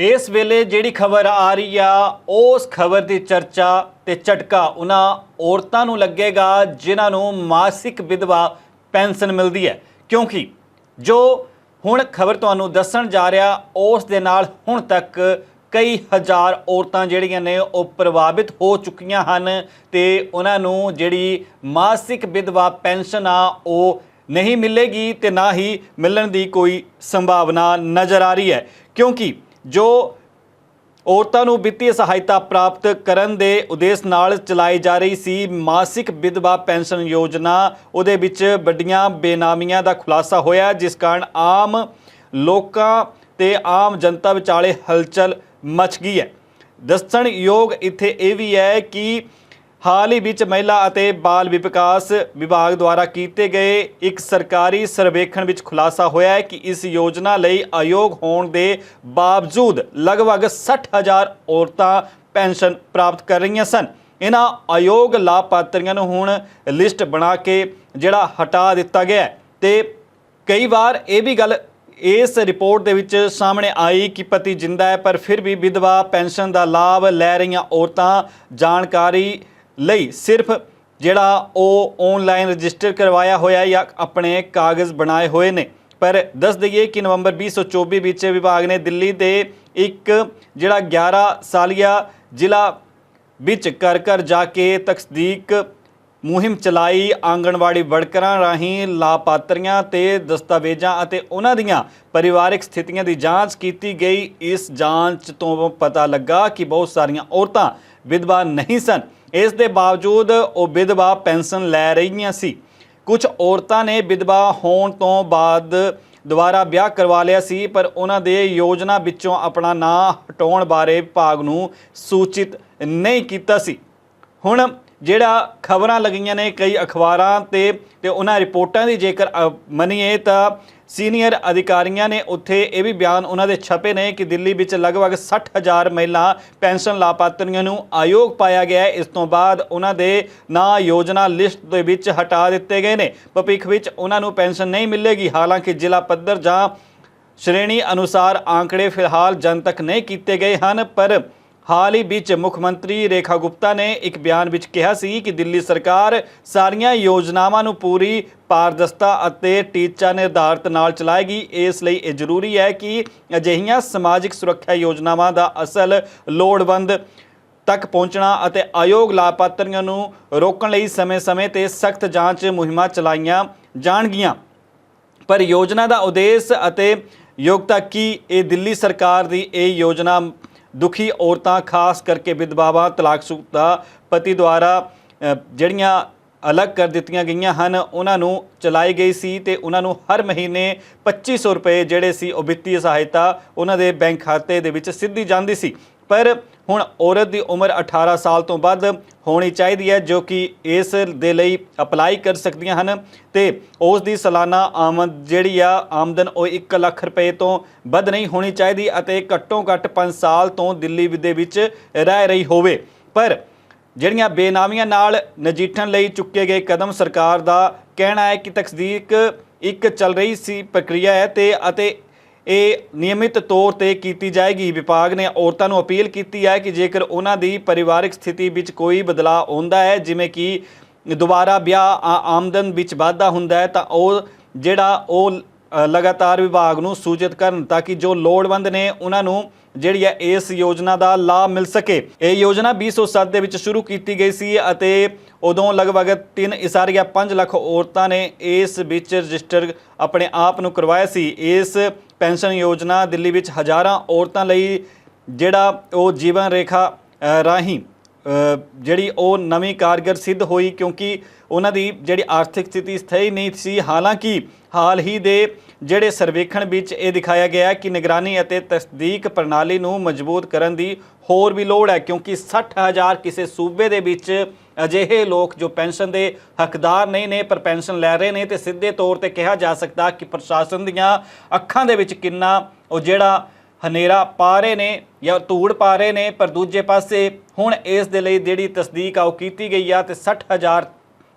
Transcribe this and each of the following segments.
ਇਸ ਵੇਲੇ ਜਿਹੜੀ ਖਬਰ ਆ ਰਹੀ ਆ, ਉਸ ਖਬਰ ਦੀ ਚਰਚਾ ਤੇ ਝਟਕਾ ਉਹਨਾਂ ਔਰਤਾਂ ਨੂੰ ਲੱਗੇਗਾ, ਜਿਨ੍ਹਾਂ ਨੂੰ ਮਾਸਿਕ ਵਿਧਵਾ ਪੈਨਸ਼ਨ ਮਿਲਦੀ ਹੈ। ਕਿਉਂਕਿ ਜੋ ਹੁਣ ਖਬਰ ਤੁਹਾਨੂੰ ਦੱਸਣ ਜਾ ਰਿਹਾ, ਉਸ ਦੇ ਨਾਲ ਹੁਣ ਤੱਕ ਕਈ ਹਜ਼ਾਰ ਔਰਤਾਂ ਜਿਹੜੀਆਂ ਨੇ, ਉਹ ਪ੍ਰਭਾਵਿਤ ਹੋ ਚੁੱਕੀਆਂ ਹਨ ਤੇ ਉਹਨਾਂ ਨੂੰ ਜਿਹੜੀ ਮਾਸਿਕ ਵਿਧਵਾ ਪੈਨਸ਼ਨ ਆ, ਉਹ ਨਹੀਂ ਮਿਲੇਗੀ ਤੇ ਨਾ ਹੀ ਮਿਲਣ ਦੀ ਕੋਈ ਸੰਭਾਵਨਾ ਨਜ਼ਰ ਆ ਰਹੀ ਹੈ। ਕਿਉਂਕਿ ਜੋ ਔਰਤਾਂ ਨੂੰ ਵਿੱਤੀ ਸਹਾਇਤਾ ਪ੍ਰਾਪਤ ਕਰਨ ਦੇ ਉਦੇਸ਼ ਨਾਲ ਚਲਾਈ ਜਾ ਰਹੀ ਸੀ, ਮਾਸਿਕ ਵਿਧਵਾ ਪੈਨਸ਼ਨ ਯੋਜਨਾ, ਉਹਦੇ ਵਿੱਚ ਵੱਡੀਆਂ ਬੇਨਾਮੀਆਂ ਦਾ ਖੁਲਾਸਾ ਹੋਇਆ, ਜਿਸ ਕਾਰਨ ਆਮ ਲੋਕਾਂ ਤੇ ਆਮ ਜਨਤਾ ਵਿਚਾਲੇ ਹਲਚਲ ਮਚ ਗਈ ਹੈ। ਦੱਸਣਯੋਗ ਇੱਥੇ ਇਹ ਵੀ ਹੈ ਕਿ ਹਾਲ ਹੀ ਵਿੱਚ ਮਹਿਲਾ ਅਤੇ ਬਾਲ ਵਿਕਾਸ ਵਿਭਾਗ ਦੁਆਰਾ ਕੀਤੇ ਗਏ ਇੱਕ ਸਰਕਾਰੀ ਸਰਵੇਖਣ ਵਿੱਚ ਖੁਲਾਸਾ ਹੋਇਆ ਹੈ ਕਿ ਇਸ ਯੋਜਨਾ ਲਈ ਅਯੋਗ ਹੋਣ ਦੇ ਬਾਵਜੂਦ ਲਗਭਗ 60000 ਔਰਤਾਂ ਪੈਨਸ਼ਨ ਪ੍ਰਾਪਤ ਕਰ ਰਹੀਆਂ ਸਨ। ਇਹਨਾਂ ਅਯੋਗ ਲਾਭਪਾਤਰੀਆਂ ਨੂੰ ਹੁਣ ਲਿਸਟ ਬਣਾ ਕੇ ਜਿਹੜਾ ਹਟਾ ਦਿੱਤਾ ਗਿਆ ਹੈ ਤੇ ਕਈ ਵਾਰ ਇਹ ਵੀ ਗੱਲ ਇਸ ਰਿਪੋਰਟ ਦੇ ਵਿੱਚ ਸਾਹਮਣੇ ਆਈ ਕਿ ਪਤੀ ਜਿੰਦਾ ਹੈ, ਪਰ ਫਿਰ ਵੀ ਵਿਧਵਾ ਪੈਨਸ਼ਨ ਦਾ ਲਾਭ ਲੈ ਰਹੀਆਂ ਔਰਤਾਂ ਜਾਣਕਾਰੀ ਲਈ ਸਿਰਫ ਜਿਹੜਾ ਉਹ ਆਨਲਾਈਨ ਰਜਿਸਟਰ ਕਰਵਾਇਆ ਹੋਇਆ ਜਾਂ ਆਪਣੇ ਕਾਗਜ਼ ਬਣਾਏ ਹੋਏ ਨੇ। ਪਰ ਦੱਸ ਦਈਏ ਕਿ ਨਵੰਬਰ 2024 ਵਿੱਚ ਵਿਭਾਗ ਨੇ ਦਿੱਲੀ ਦੇ ਇੱਕ ਜਿਹੜਾ 11 ਸਾਲੀਆ ਜ਼ਿਲ੍ਹਾ ਵਿੱਚ ਘਰ ਘਰ ਜਾ ਕੇ ਤਸਦੀਕ ਮੁਹਿੰਮ ਚਲਾਈ, ਆਂਗਣਵਾੜੀ ਵਰਕਰਾਂ ਰਾਹੀਂ ਲਾਭਪਾਤਰੀਆਂ ਤੇ ਦਸਤਾਵੇਜ਼ਾਂ ਅਤੇ ਉਹਨਾਂ ਦੀਆਂ ਪਰਿਵਾਰਕ ਸਥਿਤੀਆਂ ਦੀ ਜਾਂਚ ਕੀਤੀ ਗਈ। ਇਸ ਜਾਂਚ ਤੋਂ ਪਤਾ ਲੱਗਾ ਕਿ ਬਹੁਤ ਸਾਰੀਆਂ ਔਰਤਾਂ ਵਿਧਵਾ ਨਹੀਂ ਸਨ। ਇਸ ਦੇ ਬਾਵਜੂਦ ਉਹ ਵਿਧਵਾ ਪੈਨਸ਼ਨ ਲੈ ਰਹੀਆਂ ਸੀ। ਕੁਝ ਔਰਤਾਂ ਨੇ ਵਿਧਵਾ ਹੋਣ ਤੋਂ ਬਾਅਦ ਦੁਬਾਰਾ ਵਿਆਹ ਕਰਵਾ ਲਿਆ ਸੀ, ਪਰ ਉਹਨਾਂ ਦੇ ਯੋਜਨਾ ਵਿੱਚੋਂ ਆਪਣਾ ਨਾਂ ਹਟਾਉਣ ਬਾਰੇ ਵਿਭਾਗ ਨੂੰ ਸੂਚਿਤ ਨਹੀਂ ਕੀਤਾ ਸੀ। ਹੁਣ ਜਿਹੜਾ ਖਬਰਾਂ ਲੱਗੀਆਂ ਨੇ ਕਈ ਅਖਬਾਰਾਂ ਤੇ ਤੇ ਉਹਨਾਂ ਰਿਪੋਰਟਾਂ ਦੀ ਜੇਕਰ ਅ, ਮੰਨੀਏ ਤਾਂ ਸੀਨੀਅਰ ਅਧਿਕਾਰੀਆਂ ਨੇ ਉੱਥੇ ਇਹ ਵੀ ਬਿਆਨ ਉਹਨਾਂ ਦੇ ਛਪੇ ਨੇ ਕਿ ਦਿੱਲੀ ਵਿੱਚ ਲਗਭਗ 60000 ਮਹਿਲਾ ਪੈਨਸ਼ਨ ਲਾਭਪਾਤਰੀਆਂ ਨੂੰ ਆਯੋਗ ਪਾਇਆ ਗਿਆ ਹੈ। ਇਸ ਤੋਂ ਬਾਅਦ ਉਹਨਾਂ ਦੇ ਨਾਂ ਯੋਜਨਾ ਲਿਸਟ ਦੇ ਵਿੱਚ ਹਟਾ ਦਿੱਤੇ ਗਏ ਨੇ। ਭਵਿੱਖ ਵਿੱਚ ਉਹਨਾਂ ਨੂੰ ਪੈਨਸ਼ਨ ਨਹੀਂ ਮਿਲੇਗੀ। ਹਾਲਾਂਕਿ ਜ਼ਿਲ੍ਹਾ ਪੱਧਰ ਜਾਂ ਸ਼੍ਰੇਣੀ ਅਨੁਸਾਰ ਆંકੜੇ ਫਿਲਹਾਲ ਜਨ ਤੱਕ ਨਹੀਂ ਕੀਤੇ ਗਏ ਹਨ ਪਰ ਹਾਲ ਹੀ ਵਿੱਚ ਮੁੱਖ ਮੰਤਰੀ ਰੇਖਾ ਗੁਪਤਾ ਨੇ ਇੱਕ ਬਿਆਨ ਵਿੱਚ ਕਿਹਾ ਸੀ ਕਿ ਦਿੱਲੀ ਸਰਕਾਰ ਸਾਰੀਆਂ ਯੋਜਨਾਵਾਂ ਨੂੰ ਪੂਰੀ ਪਾਰਦਰਸ਼ਤਾ ਅਤੇ ਟੀਚਾ ਨਿਰਧਾਰਤ ਨਾਲ ਚਲਾਏਗੀ। ਇਸ ਲਈ ਇਹ ਜ਼ਰੂਰੀ ਹੈ ਕਿ ਅਜਿਹੀਆਂ ਸਮਾਜਿਕ ਸੁਰੱਖਿਆ ਯੋਜਨਾਵਾਂ ਦਾ ਅਸਲ ਲੋੜਵੰਦ ਤੱਕ ਪਹੁੰਚਣਾ ਅਤੇ ਆਯੋਗ ਲਾਭਪਾਤਰੀਆਂ ਨੂੰ ਰੋਕਣ ਲਈ ਸਮੇਂ-ਸਮੇਂ ਤੇ ਸਖਤ ਜਾਂਚ ਮੁਹਿੰਮਾਂ ਚਲਾਈਆਂ ਜਾਣਗੀਆਂ। ਪਰ ਯੋਜਨਾ ਦਾ ਉਦੇਸ਼ ਅਤੇ ਯੋਗਤਾ ਕੀ? ਇਹ ਦਿੱਲੀ ਸਰਕਾਰ ਦੀ ਇਹ ਯੋਜਨਾ ਦੁਖੀ ਔਰਤਾਂ, ਖਾਸ ਕਰਕੇ ਵਿਧਵਾਵਾਂ ਤਲਾਕਸ਼ੁਦਾ ਪਤੀ ਦੁਆਰਾ ਜਿਹੜੀਆਂ ਅਲੱਗ ਕਰ ਦਿੱਤੀਆਂ ਗਈਆਂ ਹਨ, ਉਹਨਾਂ ਨੂੰ ਚਲਾਈ ਗਈ ਸੀ ਤੇ ਉਹਨਾਂ ਨੂੰ ਹਰ ਮਹੀਨੇ 2500 ਰੁਪਏ ਜਿਹੜੇ ਸੀ ਉਹ ਵਿੱਤੀ ਸਹਾਇਤਾ ਉਹਨਾਂ ਦੇ ਬੈਂਕ ਖਾਤੇ ਦੇ ਵਿੱਚ ਸਿੱਧੀ ਜਾਂਦੀ ਸੀ। ਪਰ ਹੁਣ ਔਰਤ ਦੀ ਉਮਰ 18 ਸਾਲ ਤੋਂ ਵੱਧ ਹੋਣੀ ਚਾਹੀਦੀ ਹੈ, ਜੋ ਕਿ ਇਸ ਦੇ ਲਈ ਅਪਲਾਈ ਕਰ ਸਕਦੀਆਂ ਹਨ ਤੇ ਉਸ ਦੀ ਸਾਲਾਨਾ ਆਮਦ ਜਿਹੜੀ ਆ, ਆਮਦਨ ਉਹ 1 ਲੱਖ ਰੁਪਏ ਤੋਂ ਵੱਧ ਨਹੀਂ ਹੋਣੀ ਚਾਹੀਦੀ ਅਤੇ ਘੱਟੋ ਘੱਟ 5 ਸਾਲ ਤੋਂ ਦਿੱਲੀ ਦੇ ਵਿੱਚ ਰਹਿ ਰਹੀ ਹੋਵੇ। ਪਰ ਜਿਹੜੀਆਂ ਬੇਨਾਮੀਆਂ ਨਾਲ ਨਜਿੱਠਣ ਲਈ ਚੁੱਕੇ ਗਏ ਕਦਮ ਸਰਕਾਰ ਦਾ ਕਹਿਣਾ ਹੈ ਕਿ ਤਕਦੀਕ ਇੱਕ ਚੱਲ ਰਹੀ ਸੀ ਪ੍ਰਕਿਰਿਆ ਹੈ ਤੇ ਅਤੇ ਇਹ ਨਿਯਮਿਤ ਤੌਰ ਤੇ ਕੀਤੀ ਜਾਏਗੀ। ਵਿਭਾਗ ਨੇ ਔਰਤਾਂ ਨੂੰ ਅਪੀਲ ਕੀਤੀ ਹੈ ਕਿ ਜੇਕਰ ਉਹਨਾਂ ਦੀ ਪਰਿਵਾਰਕ ਸਥਿਤੀ ਵਿੱਚ ਕੋਈ ਬਦਲਾਅ ਆਉਂਦਾ ਹੈ, ਜਿਵੇਂ ਕਿ ਦੁਬਾਰਾ ਵਿਆਹ, ਆ- ਆਮਦਨ ਵਿੱਚ ਵਾਧਾ ਹੁੰਦਾ ਹੈ, ਤਾਂ ਉਹ ਜਿਹੜਾ ਉਹ ਲਗਾਤਾਰ ਵਿਭਾਗ ਨੂੰ ਸੂਚਿਤ ਕਰਨ ਤਾਂ ਕਿ ਜੋ ਲੋੜਵੰਦ ਨੇ ਉਹਨਾਂ ਨੂੰ ਜਿਹੜੀ ਹੈ ਇਸ ਯੋਜਨਾ ਦਾ ਲਾਭ ਮਿਲ ਸਕੇ। ਇਹ ਯੋਜਨਾ 2007 ਦੇ ਵਿੱਚ ਸ਼ੁਰੂ ਕੀਤੀ ਗਈ ਸੀ ਅਤੇ ਉਦੋਂ ਲਗਭਗ 3 ਇਸਾਰੀਆ 5 ਲੱਖ ਔਰਤਾਂ ਨੇ ਇਸ ਵਿੱਚ ਰਜਿਸਟਰ ਆਪਣੇ ਆਪ ਨੂੰ ਕਰਵਾਇਆ ਸੀ। ਇਸ ਪੈਨਸ਼ਨ ਯੋਜਨਾ ਦਿੱਲੀ ਵਿੱਚ ਹਜ਼ਾਰਾਂ ਔਰਤਾਂ ਲਈ ਜਿਹੜਾ ਉਹ ਜੀਵਨ ਰੇਖਾ ਰਾਹੀਂ ਜਿਹੜੀ ਉਹ ਨਵੀਂ ਕਾਰਗਰ ਸਿੱਧ ਹੋਈ ਕਿਉਂਕਿ ਉਹਨਾਂ ਦੀ ਜਿਹੜੀ ਆਰਥਿਕ ਸਥਿਤੀ ਸਥਾਈ ਨਹੀਂ ਸੀ। ਹਾਲਾਂਕਿ ਹਾਲ ਹੀ ਦੇ ਜਿਹੜੇ ਸਰਵੇਖਣ ਵਿੱਚ ਇਹ ਦਿਖਾਇਆ ਗਿਆ ਕਿ ਨਿਗਰਾਨੀ ਅਤੇ ਤਸਦੀਕ ਪ੍ਰਣਾਲੀ ਨੂੰ ਮਜ਼ਬੂਤ ਕਰਨ ਦੀ ਹੋਰ ਵੀ ਲੋੜ ਹੈ ਕਿਉਂਕਿ 60000 ਕਿਸੇ ਸੂਬੇ ਦੇ ਵਿੱਚ ਅਜਿਹੇ ਲੋਕ ਜੋ ਪੈਨਸ਼ਨ ਦੇ ਹੱਕਦਾਰ ਨਹੀਂ ਨੇ, ਪਰ ਪੈਨਸ਼ਨ ਲੈ ਰਹੇ ਨੇ, ਤੇ ਸਿੱਧੇ ਤੌਰ ਤੇ ਕਿਹਾ ਜਾ ਸਕਦਾ ਕਿ ਪ੍ਰਸ਼ਾਸਨ ਦੀਆਂ ਅੱਖਾਂ ਦੇ ਵਿੱਚ ਕਿੰਨਾ ਉਹ ਜਿਹੜਾ ਹਨੇਰਾ ਪਾ ਰਹੇ ਨੇ ਜਾਂ ਧੂੜ ਪਾ ਰਹੇ ਨੇ, ਪਰ ਦੂਜੇ ਪਾਸੇ ਹੁਣ ਇਸ ਦੇ ਲਈ ਜਿਹੜੀ ਤਸਦੀਕ ਆ ਉਹ ਕੀਤੀ ਗਈ ਆ ਤੇ 60000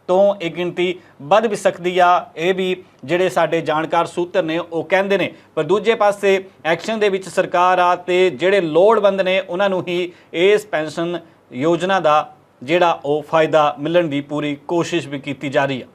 ਤੋਂ ਇਹ ਗਿਣਤੀ ਵੱਧ ਵੀ ਸਕਦੀ ਆ। ਇਹ ਵੀ ਜਿਹੜੇ ਸਾਡੇ ਜਾਣਕਾਰ ਸੂਤਰ ਨੇ ਉਹ ਕਹਿੰਦੇ ਨੇ। ਪਰ ਦੂਜੇ ਪਾਸੇ ਐਕਸ਼ਨ ਦੇ ਵਿੱਚ ਸਰਕਾਰ ਆ ਤੇ ਜਿਹੜੇ ਲੋੜਵੰਦ ਨੇ, ਉਹਨਾਂ ਨੂੰ ਹੀ ਇਸ ਪੈਨਸ਼ਨ ਯੋਜਨਾ ਦਾ ਜਿਹੜਾ ਉਹ ਫਾਇਦਾ ਮਿਲਣ ਦੀ ਪੂਰੀ ਕੋਸ਼ਿਸ਼ ਵੀ ਕੀਤੀ ਜਾ ਰਹੀ ਆ।